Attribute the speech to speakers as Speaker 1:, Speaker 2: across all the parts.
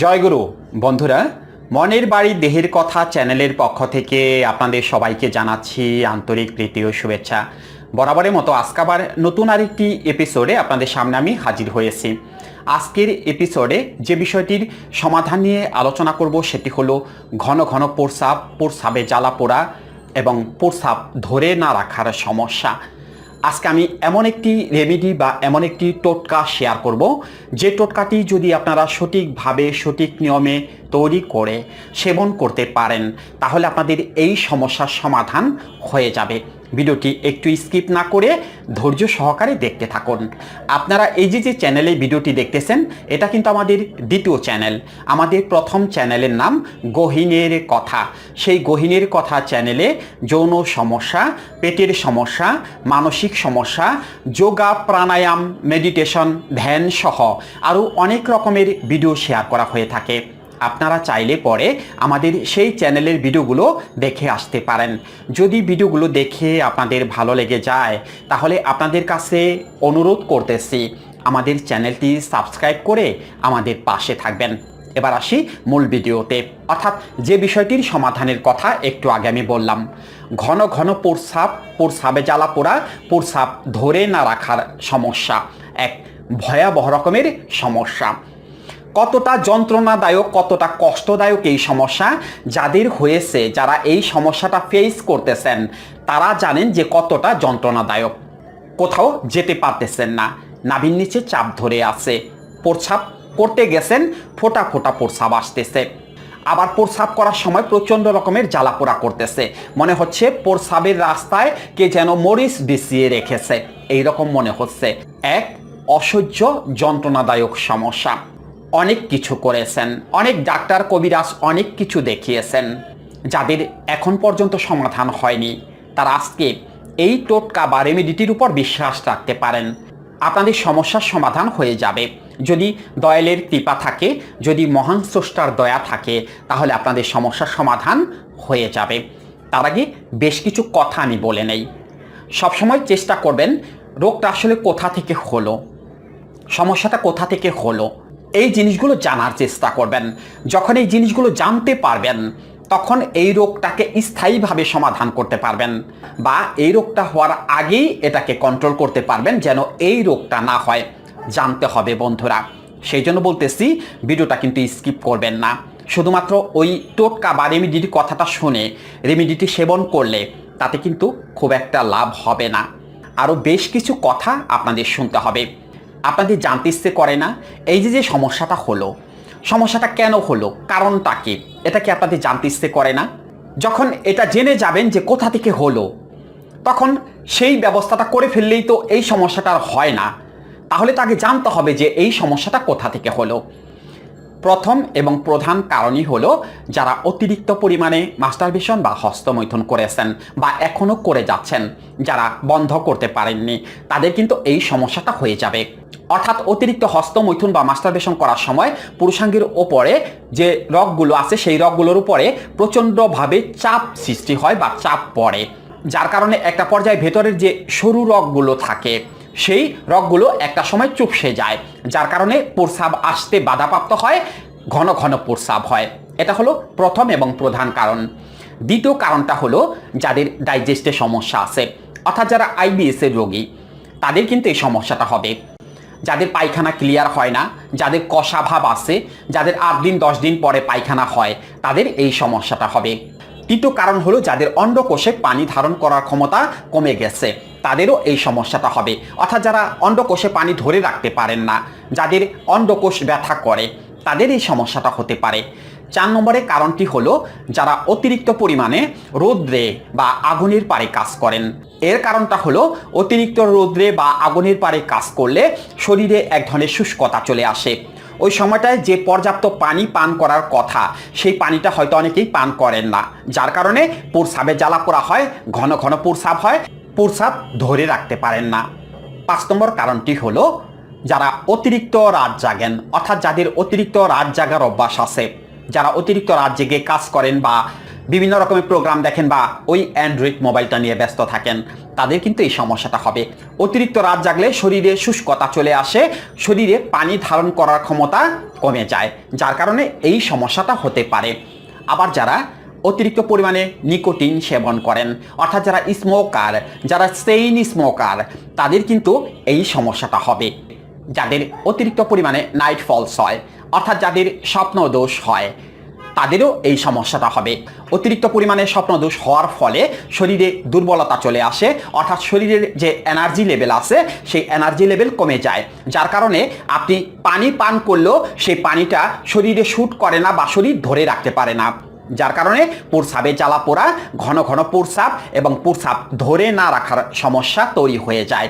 Speaker 1: জয়গুরু বন্ধুরা, মনের বাড়ি দেহের কথা চ্যানেলের পক্ষ থেকে আপনাদের সবাইকে জানাচ্ছি আন্তরিক প্রীতি ও শুভেচ্ছা। বরাবরের মতো আজকাবার নতুন আরেকটি এপিসোডে আপনাদের সামনে আমি হাজির হয়েছি। আজকের এপিসোডে যে বিষয়টির সমাধান নিয়ে আলোচনা করব সেটি হলো ঘন ঘন প্রসাব প্রসাবে জ্বালা পোড়া এবং প্রসাব ধরে না রাখার সমস্যা। আজকে আমি এমন একটি রেমেডি বা এমন একটি টোটকা শেয়ার করব, যে টোটকাটি যদি আপনারা সঠিকভাবে, সঠিক নিয়মে তৈরি করে সেবন করতে পারেন, তাহলে আপনাদের এই সমস্যার সমাধান হয়ে যাবে। ভিডিওটি একটু স্কিপ না করে ধৈর্য সহকারে দেখতে থাকুন। আপনারা এই যে যে চ্যানেলে ভিডিওটি দেখতেছেন, এটা কিন্তু আমাদের দ্বিতীয় চ্যানেল আমাদের প্রথম চ্যানেলের নাম গহিনের কথা। সেই গহিনের কথা চ্যানেলে যৌন সমস্যা, পেটের সমস্যা, মানসিক সমস্যা, যোগা, প্রাণায়াম মেডিটেশন ধ্যান সহ আরও অনেক রকমের ভিডিও শেয়ার করা হয়ে থাকে। আপনারা চাইলে পরে আমাদের সেই চ্যানেলের ভিডিওগুলো দেখে আসতে পারেন। যদি ভিডিওগুলো দেখে আপনাদের ভালো লেগে যায়, তাহলে আপনাদের কাছে অনুরোধ করতেছি, আমাদের চ্যানেলটি সাবস্ক্রাইব করে আমাদের পাশে থাকবেন। এবার আসি মূল ভিডিওতে। অর্থাৎ যে বিষয়টির সমাধানের কথা একটু আগে আমি বললাম। ঘন ঘন প্রস্রাব, প্রস্রাবে জ্বালা পোড়া, প্রস্রাব ধরে না রাখার সমস্যা। এক ভয়াবহ রকমের সমস্যা। কতটা যন্ত্রণাদায়ক, কতটা কষ্টদায়ক এই সমস্যা যাদের হয়েছে, যারা এই সমস্যাটা ফেস করতেছেন, তারা জানেন যে কতটা যন্ত্রণাদায়ক। কোথাও যেতে পারতেছেন না। নাভির নিচে চাপ ধরে আছে। প্রস্রাব করতে গেছেন, ফোটা ফোটা প্রস্রাব আসতেছে। আবার প্রস্রাব করার সময় প্রচণ্ড রকমের জ্বালাপোড়া করতেছে। মনে হচ্ছে প্রস্রাবের রাস্তায় কে যেন মরিচ বিছিয়ে রেখেছে। এই রকম মনে হচ্ছে। এক অসহ্য, যন্ত্রণাদায়ক সমস্যা। অনেক কিছু করেছেন, অনেক ডাক্তার কবিরাজ অনেক কিছু দেখিয়েছেন। যাদের এখন পর্যন্ত সমাধান হয়নি, তারা আজকে এই টোটকা বা রেমেডিটির উপর বিশ্বাস রাখতে পারেন। আপনাদের সমস্যার সমাধান হয়ে যাবে। যদি দয়ালের কৃপা থাকে, যদি মহান স্রষ্টার দয়া থাকে, তাহলে আপনাদের সমস্যার সমাধান হয়ে যাবে। তার আগে বেশ কিছু কথা আমি বলে নেই। সবসময় চেষ্টা করবেন, রোগটা আসলে কোথা থেকে হলো? সমস্যাটা কোথা থেকে হলো? এই জিনিসগুলো জানার চেষ্টা করবেন। যখন এই জিনিসগুলো জানতে পারবেন, তখন এই রোগটাকে স্থায়ীভাবে সমাধান করতে পারবেন বা এই রোগটা হওয়ার আগেই এটাকে কন্ট্রোল করতে পারবেন যেন এই রোগটা না হয়। জানতে হবে বন্ধুরা। সেই জন্য বলতেছি, ভিডিওটা কিন্তু স্কিপ করবেন না। শুধুমাত্র ওই টোটকা বা রেমিডির কথাটা শুনে রেমিডিটি সেবন করলে তাতে কিন্তু খুব একটা লাভ হবে না। আরও বেশ কিছু কথা আপনাদের শুনতে হবে। আপনাদের জানতে ইচ্ছে করে না, এই যে যে সমস্যাটা হলো, সমস্যাটা কেন হলো, কারণটা কি, এটা কি আপনাদের জানতে ইচ্ছে করে না? যখন এটা জেনে যাবেন যে কোথা থেকে হলো, তখন সেই ব্যবস্থাটা করে ফেললেই তো এই সমস্যাটা আর হয় না। তাহলে তাকে জানতে হবে যে এই সমস্যাটা কোথা থেকে হলো। প্রথম এবং প্রধান কারণই হলো যারা অতিরিক্ত পরিমাণে মাস্টারবেশন বা হস্তমৈথুন করেছেন বা এখনও করে যাচ্ছেন, যারা বন্ধ করতে পারেননি, তাদের কিন্তু এই সমস্যাটা হয়ে যাবে। অর্থাৎ অতিরিক্ত হস্তমৈথুন বা মাস্টারবেশন করার সময় পুরুষাঙ্গের ওপরে যে রগগুলো আছে, সেই রগগুলোর উপরে প্রচণ্ডভাবে চাপ সৃষ্টি হয় বা চাপ পড়ে। যার কারণে একটা পর্যায়ে ভেতরের যে সরু রগগুলো থাকে, সেই রগগুলো একটা সময় চুপসে যায়। যার কারণে প্রস্রাব আসতে বাধাপ্রাপ্ত হয়, ঘন ঘন প্রস্রাব হয়। এটা হলো প্রথম এবং প্রধান কারণ। দ্বিতীয় কারণটা হলো যাদের ডাইজেস্টের সমস্যা আছে, অর্থাৎ যারা আইবিএসের রোগী, তাদের কিন্তু এই সমস্যাটা হবে। যাদের পায়খানা ক্লিয়ার হয় না, যাদের কষা ভাব যাদের আট দিন, দশ দিন পরে পায়খানা হয়, তাদের এই সমস্যাটা হবে। তৃতীয় কারণ হলো যাদের অন্ডকোষে পানি ধারণ করার ক্ষমতা কমে গেছে, তাদেরও এই সমস্যাটা হবে। অর্থাৎ যারা অন্ডকোষে পানি ধরে রাখতে পারেন না, যাদের অন্ডকোষ ব্যথা করে, তাদের এই সমস্যাটা হতে পারে। চার নম্বরের কারণটি হলো যারা অতিরিক্ত পরিমাণে রৌদ্রে বা আগুনের পারে কাজ করেন। এর কারণটা হলো অতিরিক্ত রৌদ্রে বা আগুনের পারে কাজ করলে শরীরে এক ধরনের শুষ্কতা চলে আসে। ওই সময়টায় যে পর্যাপ্ত পানি পান করার কথা, সেই পানিটা হয়তো অনেকেই পান করেন না। যার কারণে প্রস্রাবে জ্বালা পোড়া হয়, ঘন ঘন প্রস্রাব হয় প্রস্রাব ধরে রাখতে পারেন না। পাঁচ নম্বর কারণটি হলো যারা অতিরিক্ত রাত জাগেন, অর্থাৎ যাদের অতিরিক্ত রাত জাগার অভ্যাস আছে যারা অতিরিক্ত রাত জেগে কাজ করেন বা বিভিন্ন রকমের প্রোগ্রাম দেখেন বা ওই অ্যান্ড্রয়েড মোবাইলটা নিয়ে ব্যস্ত থাকেন, তাদের কিন্তু এই সমস্যাটা হবে। অতিরিক্ত রাত জাগলে শরীরে শুষ্কতা চলে আসে, শরীরে পানি ধারণ করার ক্ষমতা কমে যায়, যার কারণে এই সমস্যাটা হতে পারে। আবার যারা অতিরিক্ত পরিমাণে নিকোটিন সেবন করেন, অর্থাৎ যারা স্মোকার, যারা সেইন স্মোকার, তাদের কিন্তু এই সমস্যাটা হবে। যাদের অতিরিক্ত পরিমাণে নাইট ফলস হয় অর্থাৎ যাদের স্বপ্ন দোষ হয়, তাদেরও এই সমস্যাটা হবে। অতিরিক্ত পরিমাণে স্বপ্নদোষ হওয়ার ফলে শরীরে দুর্বলতা চলে আসে, অর্থাৎ শরীরের যে এনার্জি লেভেল আছে, সেই এনার্জি লেভেল কমে যায়। যার কারণে আপনি পানি পান করলেও সেই পানিটা শরীরে শ্যুট করে না বা শরীর ধরে রাখতে পারে না। যার কারণে প্রস্রাবে জ্বালা পোড়া, ঘন ঘন প্রস্রাব এবং প্রস্রাব ধরে না রাখার সমস্যা তৈরি হয়ে যায়।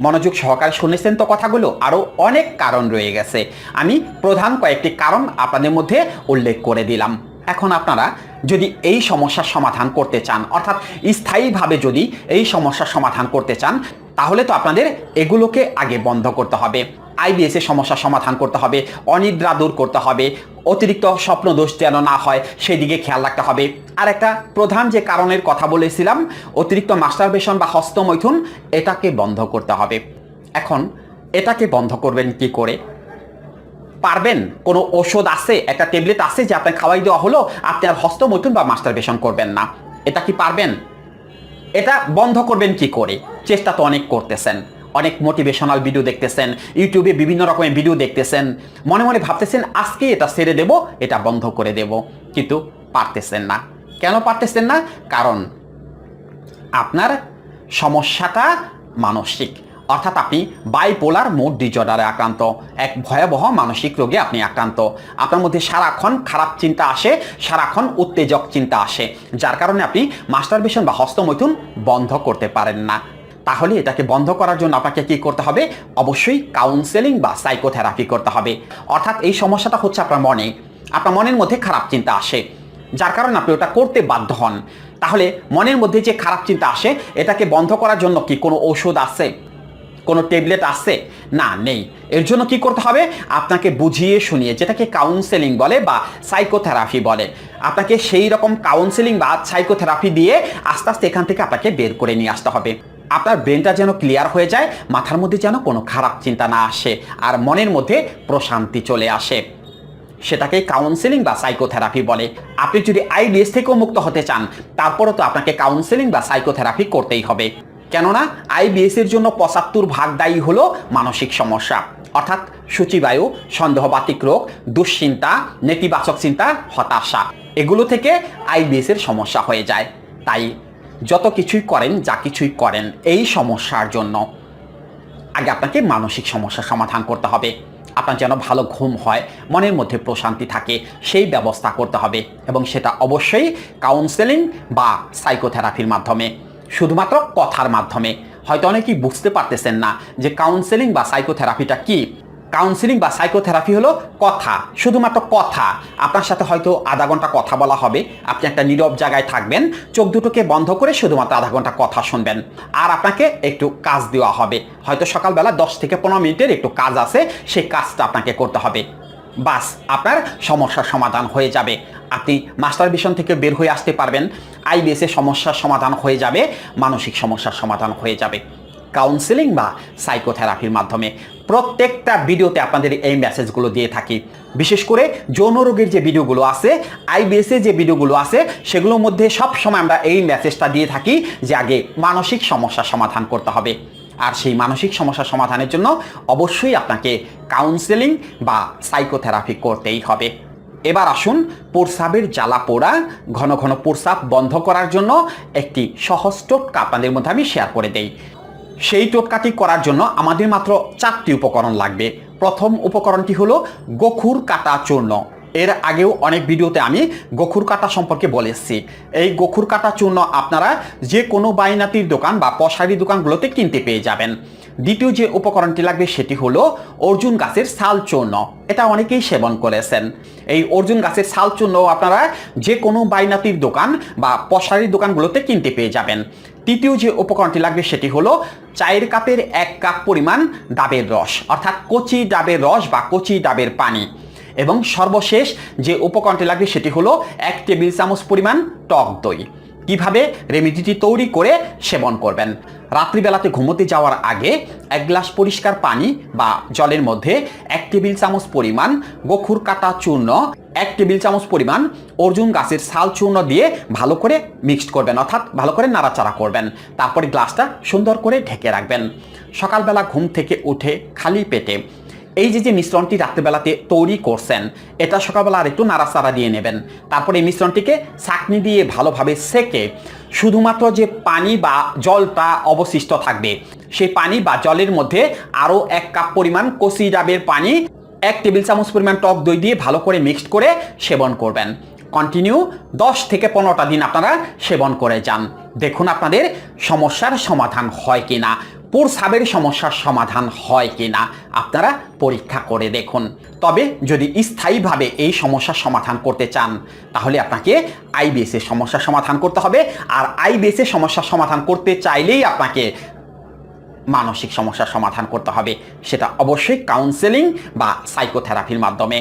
Speaker 1: মনোযোগ সহকারে শুনেছেন তো কথাগুলো? আরও অনেক কারণ রয়ে গেছে। আমি প্রধান কয়েকটি কারণ আপনাদের মধ্যে উল্লেখ করে দিলাম। এখন আপনারা যদি এই সমস্যার সমাধান করতে চান, অর্থাৎ স্থায়ীভাবে যদি এই সমস্যার সমাধান করতে চান, তাহলে তো আপনাদের এগুলোকে আগে বন্ধ করতে হবে। আইবিএস এর সমস্যার সমাধান করতে হবে, অনিদ্রা দূর করতে হবে, অতিরিক্ত স্বপ্ন দোষ যেন না হয়, সেদিকে খেয়াল রাখতে হবে। আর একটা প্রধান যে কারণের কথা বলেছিলাম, অতিরিক্ত মাস্টারবেশন বা হস্তমৈথুন, এটাকে বন্ধ করতে হবে। এখন এটাকে বন্ধ করবেন কি করে? পারবেন? কোনো ওষুধ আছে? একটা ট্যাবলেট আছে যে আপনার খাওয়াই দেওয়া হলো, আপনি আর হস্তমৈথুন বা মাস্টারবেশন করবেন না। এটা কি পারবেন? এটা বন্ধ করবেন কি করে? চেষ্টা তো অনেক করতেছেন। অনেক মোটিভেশনাল ভিডিও দেখতেছেন ইউটিউবে বিভিন্ন রকমের ভিডিও দেখতেছেন। মনে মনে ভাবতেছেন, আজকে এটা ছেড়ে দেব, এটা বন্ধ করে দেব। কিন্তু পারতেছেন না। কেন পারতেছেন না? কারণ আপনার সমস্যাটা মানসিক। অর্থাৎ আপনি বাইপোলার মুড ডিজর্ডারে আক্রান্ত। এক ভয়াবহ মানসিক রোগে আপনি আক্রান্ত। আপনার মধ্যে সারাক্ষণ খারাপ চিন্তা আসে, সারাক্ষণ উত্তেজক চিন্তা আসে। যার কারণে আপনি মাস্টারবেশন বা হস্তমৈথুন বন্ধ করতে পারেন না। তাহলে এটাকে বন্ধ করার জন্য আপনাকে কি করতে হবে? অবশ্যই কাউন্সেলিং বা সাইকোথেরাপি করতে হবে। অর্থাৎ এই সমস্যাটা হচ্ছে আপনার মনে। আপনার মনের মধ্যে খারাপ চিন্তা আসে। যার কারণে আপনি ওটা করতে বাধ্য হন। তাহলে মনের মধ্যে যে খারাপ চিন্তা আসে, এটাকে বন্ধ করার জন্য কি কোনো ঔষধ আছে? কোনো ট্যাবলেট আছে? না, নেই। এর জন্য কি করতে হবে? আপনাকে বুঝিয়ে শুনিয়ে, যেটাকে কাউন্সেলিং বলে বা সাইকোথেরাপি বলে, আপনাকে সেই রকম কাউন্সেলিং বা সাইকোথেরাপি দিয়ে আস্তে আস্তে এখান থেকে আপনাকে বের করে নিয়ে আসতে হবে। আপনার ব্রেনটা যেন ক্লিয়ার হয়ে যায়, মাথার মধ্যে যেন কোনো খারাপ চিন্তা না আসে আর মনের মধ্যে প্রশান্তি চলে আসে। সেটাকে কাউন্সেলিং বা সাইকোথেরাপি বলে। আপনি যদি আইবিএস থেকেও মুক্ত হতে চান, তারপরও তো আপনাকে কাউন্সেলিং বা সাইকোথেরাপি করতেই হবে। কেননা আইবিএস এর জন্য পঁচাত্তর ভাগ দায়ী হলো মানসিক সমস্যা। অর্থাৎ সূচিবায়ু, সন্দেহবাতিক রোগ, দুশ্চিন্তা, নেতিবাচক চিন্তা, হতাশা। এগুলো থেকে আইবিএস এর সমস্যা হয়ে যায়। তাই যত কিছুই করেন, যা কিছুই করেন, এই সমস্যার জন্য আগে আপনাকে মানসিক সমস্যার সমাধান করতে হবে। আপনার যেন ভালো ঘুম হয়, মনের মধ্যে প্রশান্তি থাকে, সেই ব্যবস্থা করতে হবে এবং সেটা অবশ্যই কাউন্সেলিং বা সাইকোথেরাপির মাধ্যমে। শুধুমাত্র কথার মাধ্যমে। হয়তো অনেকেই বুঝতে পারতেছেন না যে কাউন্সেলিং বা সাইকোথেরাপিটা কি? কাউন্সিলিং বা সাইকোথেরাপি হলো কথা, শুধুমাত্র কথা। আপনার সাথে হয়তো আধা ঘণ্টা কথা বলা হবে, আপনি একটা নীরব জায়গায় থাকবেন, চোখ দুটোকে বন্ধ করে শুধুমাত্র আধা ঘণ্টা কথা শুনবেন। আর আপনাকে একটু কাজ দেওয়া হবে। হয়তো সকালবেলা দশ থেকে পনেরো মিনিটের একটু কাজ আছে, সেই কাজটা আপনাকে করতে হবে। বাস, আপনার সমস্যার সমাধান হয়ে যাবে। আপনি মাস্টার ভিশন থেকে বের হয়ে আসতে পারবেন। আইবিএস সমস্যার সমাধান হয়ে যাবে, মানসিক সমস্যার সমাধান হয়ে যাবে। কাউন্সেলিং বা সাইকোথেরাপির মাধ্যমে। প্রত্যেকটা ভিডিওতে আপনাদের এই মেসেজগুলো দিয়ে থাকি। বিশেষ করে যৌন রোগের যে ভিডিওগুলো আছে আইবিএস এর যে ভিডিওগুলো আছে, সেগুলোর মধ্যে সব সময় আমরা এই মেসেজটা দিয়ে থাকি যে আগে মানসিক সমস্যার সমাধান করতে হবে। আর সেই মানসিক সমস্যার সমাধানের জন্য অবশ্যই আপনাকে কাউন্সেলিং বা সাইকোথেরাপি করতেই হবে। এবার আসুন প্রস্রাবের জ্বালা পোড়া, ঘন ঘন প্রস্রাব বন্ধ করার জন্য একটি সহজ টোটকা আপনাদের মধ্যে আমি শেয়ার করে দেই। সেই টোটকাটি করার জন্য আমাদের মাত্র চারটি উপকরণ লাগবে। প্রথম উপকরণটি হলো গখুর কাটা চূর্ণ। এর আগেও অনেক ভিডিওতে আমি গখুর কাটা সম্পর্কে বলে বলেছি এই গখুর কাটা চূর্ণ আপনারা যে কোনো বাইনাতির দোকান বা পশারি দোকানগুলোতে কিনতে পেয়ে যাবেন। দ্বিতীয় যে উপকরণটি লাগবে সেটি হলো অর্জুন গাছের শাল চূর্ণ। এটা অনেকেই সেবন করেছেন। এই অর্জুন গাছের শাল চূর্ণ আপনারা যে কোনো বাইনাতির দোকান বা পশারি দোকানগুলোতে কিনতে পেয়ে যাবেন। তৃতীয় যে উপকরণটি লাগবে সেটি হলো চায়ের কাপের এক কাপ পরিমাণ ডাবের রস, অর্থাৎ কচি ডাবের রস বা কচি ডাবের পানি। এবং সর্বশেষ যে উপকরণটি লাগবে সেটি হলো এক টেবিল চামচ পরিমাণ টক দই। কীভাবে রেমিডিটি তৈরি করে সেবন করবেন? রাত্রিবেলাতে ঘুমোতে যাওয়ার আগে এক গ্লাস পরিষ্কার পানি বা জলের মধ্যে এক টেবিল চামচ পরিমাণ গোখুর কাটা চূর্ণ, এক টেবিল চামচ পরিমাণ অর্জুন গাছের ছাল চূর্ণ দিয়ে ভালো করে মিক্সড করবেন, অর্থাৎ ভালো করে নাড়াচাড়া করবেন। তারপরে গ্লাসটা সুন্দর করে ঢেকে রাখবেন। সকালবেলা ঘুম থেকে উঠে খালি পেটে এই যে যে মিশ্রণটি রাত্রিবেলাতে তৈরি করছেন, এটা সকালবেলা আর একটু নাড়াচাড়া দিয়ে নেবেন। তারপরে এই মিশ্রণটিকে ছাকনি দিয়ে ভালোভাবে সেকে শুধুমাত্র যে পানি বা জলটা অবশিষ্ট থাকবে, সেই পানি বা জলের মধ্যে আরও এক কাপ পরিমাণ কচি ডাবের পানি, এক টেবিল চামচ পরিমাণ টক দই দিয়ে ভালো করে মিক্সড করে সেবন করবেন। কন্টিনিউ দশ থেকে পনেরোটা দিন আপনারা সেবন করে যান। দেখুন আপনাদের সমস্যার সমাধান হয় কি কিনা, প্রস্রাবের সমস্যার সমাধান হয় কি না আপনারা পরীক্ষা করে দেখুন। তবে যদি স্থায়ীভাবে এই সমস্যার সমাধান করতে চান, তাহলে আপনাকে আইবিএস এর সমস্যার সমাধান করতে হবে। আর আইবিএসের সমস্যার সমাধান করতে চাইলেই আপনাকে মানসিক সমস্যার সমাধান করতে হবে। সেটা অবশ্যই কাউন্সেলিং বা সাইকোথেরাপির মাধ্যমে।